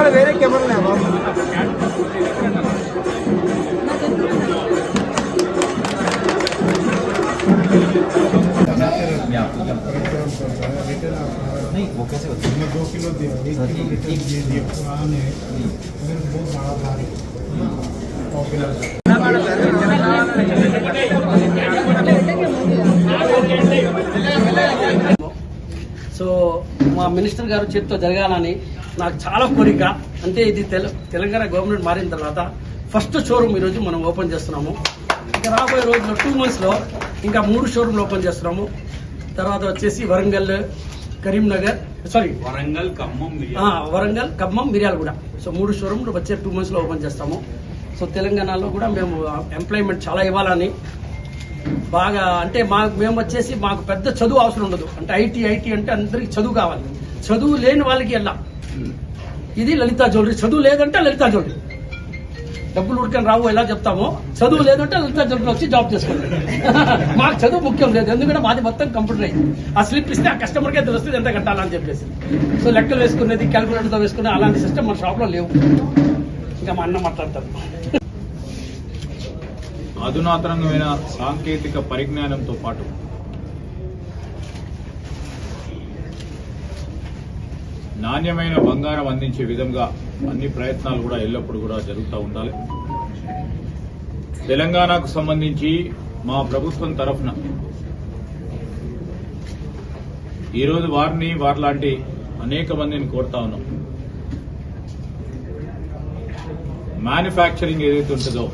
Camera ಬೇರೆ नहीं वो कैसे होता है? दो किलो दिया एक किलो दे दिया पुराने मेरे बहुत बड़ा भारी पॉपुलर सो మినిస్టర్ గారు చేతితో జరగాలని నాకు చాలా కోరిక. అంటే ఇది తెల- తెలంగాణ గవర్నమెంట్ మారిన తర్వాత ఫస్ట్ షోరూమ్ ఈరోజు మనం ఓపెన్ చేస్తున్నాము. ఇంకా రాబోయే రోజుల్లో టూ మంత్స్లో ఇంకా మూడు షోరూమ్లు ఓపెన్ చేస్తున్నాము. తర్వాత వచ్చేసి వరంగల్ కరీంనగర్ సారీ వరంగల్ ఖమ్మం వరంగల్ ఖమ్మం మిర్యాలగూడ. సో మూడు షోరూమ్లు వచ్చే టూ మంత్స్లో ఓపెన్ చేస్తాము. సో తెలంగాణలో కూడా మేము ఎంప్లాయ్మెంట్ చాలా ఇవ్వాలని బాగా అంటే మా మేము వచ్చేసి మాకు పెద్ద చదువు అవసరం ఉండదు. అంటే ఐటీ ఐటీ అంటే అందరికి చదువు కావాలి. చదువు లేని వాళ్ళకి వెళ్ళాం ఇది లలితా జ్యువెలరీ. చదువు లేదంటే లలితా జ్యువెలరీ. డబ్బులు ఉడకని రావు ఎలా చెప్తామో? చదువు లేదంటే లలితా జ్యువెలరీ వచ్చి జాబ్ చేసుకోండి. మాకు చదువు ముఖ్యం లేదు. ఎందుకంటే మాది మొత్తం కంప్యూటర్ అయింది. ఆ స్లిప్ ఇస్తే ఆ కస్టమర్కే తెలుస్తుంది ఎంత కట్టాలని చెప్పేసి. సో లెక్కలు వేసుకునేది క్యాల్కులేటర్తో వేసుకునే అలాంటి సిస్టమ్ మన షాప్లో లేవు. ఇంకా మా అన్న మాట్లాడతారు. అధునాతనమైన సాంకేతిక పరిజ్ఞానంతో పాటు. నాణ్యమైన బంగారం అందించే విధంగా అన్ని ప్రయత్నాలు కూడా ఎల్లప్పుడూ కూడా జరుగుతూ ఉండాలి. తెలంగాణకు సంబంధించి మా ప్రభుత్వం తరఫున ఈరోజు వారిని వారిలాంటి అనేక మందిని కోరుతా ఉన్నాం. మ్యానుఫ్యాక్చరింగ్ ఏదైతే ఉంటుందో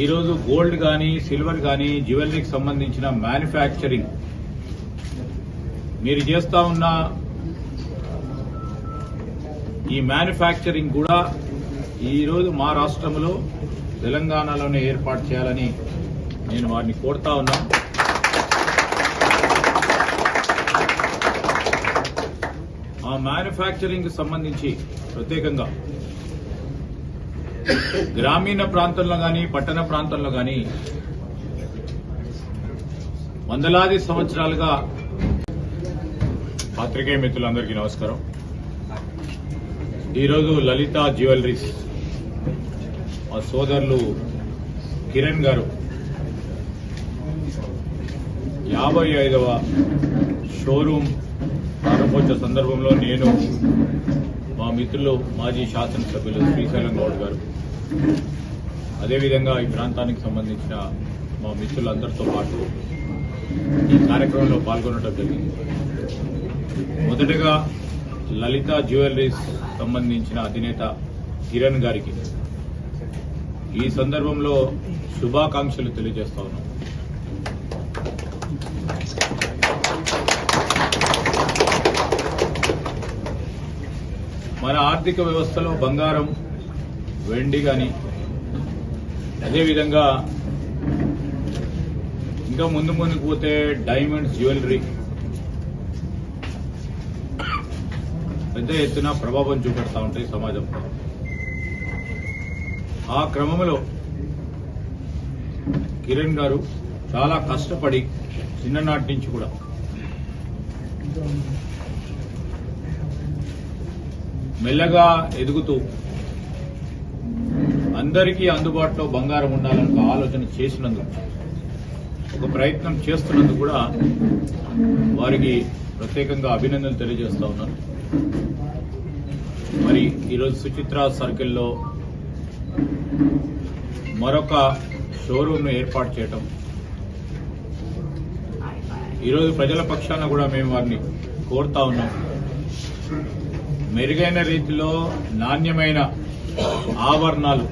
ఈరోజు గోల్డ్ కానీ సిల్వర్ కానీ జ్యువెలరీకి సంబంధించిన మ్యానుఫ్యాక్చరింగ్. మీరు చేస్తా ఉన్న ఈ మ్యానుఫ్యాక్చరింగ్ కూడా ఈరోజు మా రాష్ట్రంలో తెలంగాణలోనే ఏర్పాటు చేయాలని నేను వారిని కోరుతా ఉన్నా. ఆ మ్యానుఫ్యాక్చరింగ్ సంబంధించి ప్రత్యేకంగా గ్రామీణ ప్రాంతంలో కానీ పట్టణ ప్రాంతంలో కానీ వందలాది సంవత్సరాలుగా పాత్రికేయ మిత్రులందరికీ నమస్కారం. ఈరోజు లలిత జ్యువెలరీస్ మా సోదరులు కిరణ్ గారు యాభై ఐదవ షోరూమ్ ప్రారంభోత్సవ సందర్భంలో నేను మా మిత్రులు మాజీ శాసనసభ్యులు శ్రీశైలం గౌడ్ గారు. అదేవిధంగా ఈ ప్రాంతానికి సంబంధించిన మా మిత్రులందరితో పాటు ఈ కార్యక్రమంలో పాల్గొనడం జరిగింది. మొదటగా లలిత జ్యువెలరీస్ సంబంధించిన అధినేత కిరణ్ గారికి ఈ సందర్భంలో శుభాకాంక్షలు తెలియజేస్తా ఉన్నాం. ఆర్థిక వ్యవస్థలో బంగారం వెండి కానీ అదేవిధంగా ఇంకా ముందు ముందుకు పోతే డైమండ్స్ జ్యువెలరీ. పెద్ద ఎత్తున ప్రభావం చూపెడతా ఉంటాయి సమాజంలో ఆ క్రమంలో కిరణ్ గారు చాలా కష్టపడి చిన్ననాటి నుంచి కూడా మెల్లగా ఎదుగుతూ అందరికీ అందుబాటులో బంగారం ఉండాలని ఒక ఆలోచన చేసినందుకు ఒక ప్రయత్నం చేస్తున్నందుకు కూడా వారికి ప్రత్యేకంగా అభినందనలు తెలియజేస్తా ఉన్నాను. మరి ఈరోజు సుచిత్ర సర్కిల్లో మరొక షోరూమ్ను ఏర్పాటు చేయటం ఈరోజు ప్రజల పక్షాన కూడా మేము వారిని కోరుతా ఉన్నాం. మెరుగైన రీతిలో నాణ్యమైన ఆభరణాలు